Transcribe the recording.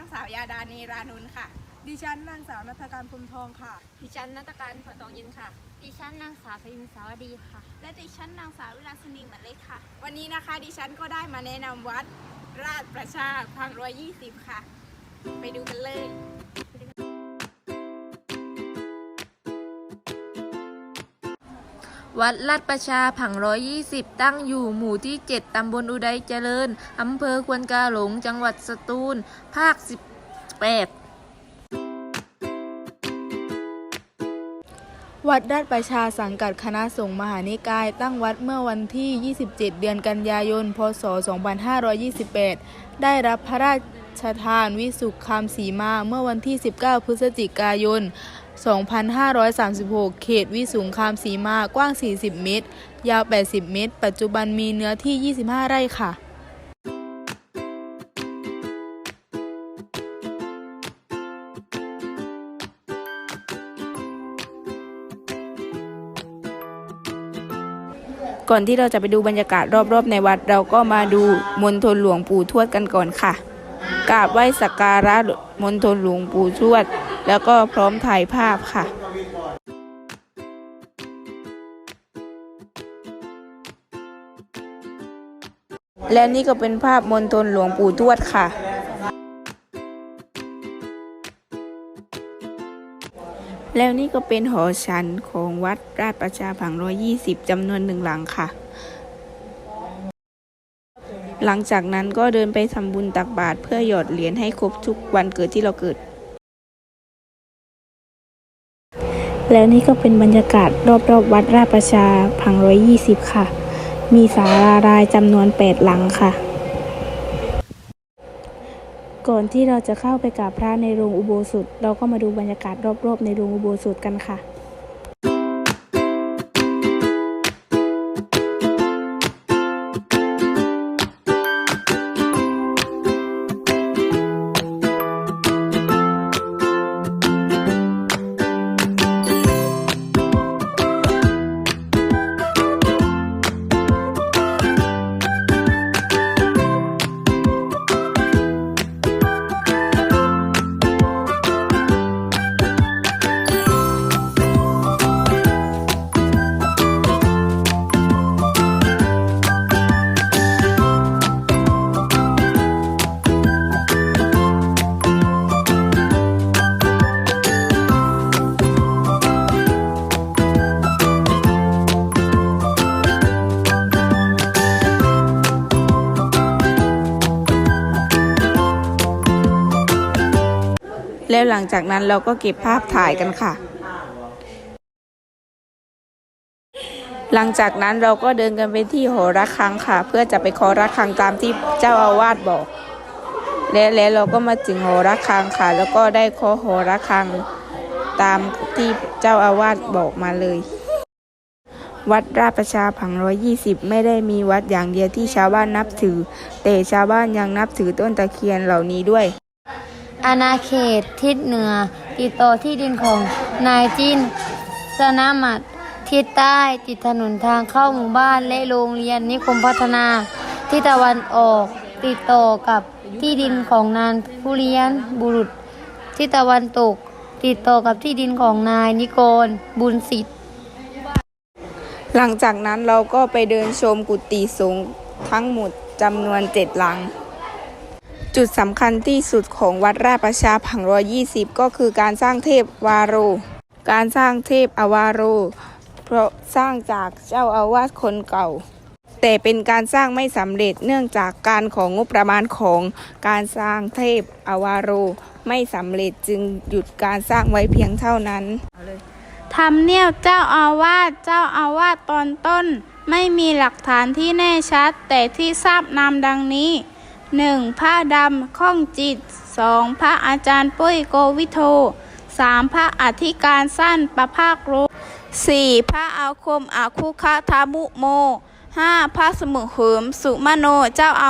ฉันนางสาวยาดานีรานุนค่ะ ดิฉันนางสาวนัทการพรมทองค่ะ ดิฉันนัตการผลทองยินค่ะ ดิฉันนางสาวพยินสาวดีค่ะ และดิฉันนางสาววิลาสนิงเหมือนเล็กค่ะ วันนี้นะคะดิฉันก็ได้มาแนะนำวัดราชประชาพังร้อยยี่สิบค่ะ ไปดูกันเลย วัดลาดประชาผังร้อยยี่สิบตั้งอยู่หมู่ที่7ตำบลอุดัยเจริญ อำเภอควนกาหลง จังหวัดสตูล ภาค18วัดราชประชาสังกัดคณะสงฆ์มหานิกาย ตั้งวัดเมื่อวันที่ 27 เดือนกันยายน พศ 2528 ได้รับพระราชทานวิสุขคามสีมาเมื่อวันที่ 19 พฤศจิกายน 2536 เขตวิสุงคามสีมากว้าง 40 เมตร ยาว 80 เมตร ปัจจุบันมีเนื้อที่ 25 ไร่ค่ะก่อนที่เราจะไปดูบรรยากาศรอบๆในวัดเราก็มาดูมณฑลหลวงปู่ทวดกันก่อนค่ะกราบไหว้สักการะมณฑลหลวงปู่ทวด แล้วก็พร้อมถ่ายภาพค่ะและนี่ก็เป็นภาพมณฑลหลวงปู่ทวดค่ะ แล้วนี่ก็เป็นหอฉันของวัดราชประชาผังร้อยยี่สิบจำนวนหนึ่งหลังค่ะ หลังจากนั้นก็เดินไปทำบุญตักบาตรเพื่อหยอดเหรียญให้ครบทุกวันเกิดที่เราเกิด และนี่ก็เป็นบรรยากาศรอบๆวัดราชประชาผังร้อยยี่สิบค่ะ มีศาลารายจำนวน8หลังค่ะ ก่อนที่เราจะเข้าไปกราบพระในโรงอุโบสถ เราก็มาดูบรรยากาศรอบๆ ในโรงอุโบสถกันค่ะ แล้วหลังจากนั้นเราก็เก็บภาพถ่ายกันค่ะ หลังจากนั้นเราก็เดินกันไปที่หอระฆังค่ะ เพื่อจะไปขอระฆังตามที่เจ้าอาวาสบอก และแล้วเราก็มาถึงหอระฆังค่ะ แล้วก็ได้ขอหอระฆังตามที่เจ้าอาวาสบอกมาเลย วัดราชประชาผังร้อยยี่สิบไม่ได้มีวัดอย่างเดียวที่ชาวบ้านนับถือ แต่ชาวบ้านยังนับถือต้นตะเคียนเหล่านี้ด้วย อาณาเขตทิศเหนือ ติดต่อที่ดินของนายจินสนามัดทิศใต้ติดถนนทางเข้าหมู่บ้านและโรงเรียนนิคมพัฒนาทิศตะวันออกติดต่อกับที่ดินของนานผู้เลี้ยนบุรุษทิศตะวันตก ติดต่อกับที่ดินของนายนิกรบุญสิทธิ์ หลังจากนั้นเราก็ไปเดินชมกุฏิสงฆ์ทั้งหมดจำนวนเจ็ดหลัง จุดสำคัญที่สุดของวัดราชประชาผังร้อยยี่สิบก็คือการสร้างเทพวาโร การสร้างเทพอวาโร เพราะสร้างจากเจ้าอาวาสคนเก่า แต่เป็นการสร้างไม่สำเร็จเนื่องจากการของงบประมาณของการสร้างเทพอวาโร ไม่สำเร็จจึงหยุดการสร้างไว้เพียงเท่านั้นทำเนียบเจ้าอาวาสเจ้าอาวาสตอนต้น ไม่มีหลักฐานที่แน่ชัด แต่ที่ทราบนามดังนี้ 1. พระดำข้องจิต 2. พระอาจารย์ปุ้ยโกวิโท 3. พระอธิการสั้นประภาคโร 4. พระอาคมอาคุคะทามุโม 5. พระสมุเหิมสุมโนเจ้าอา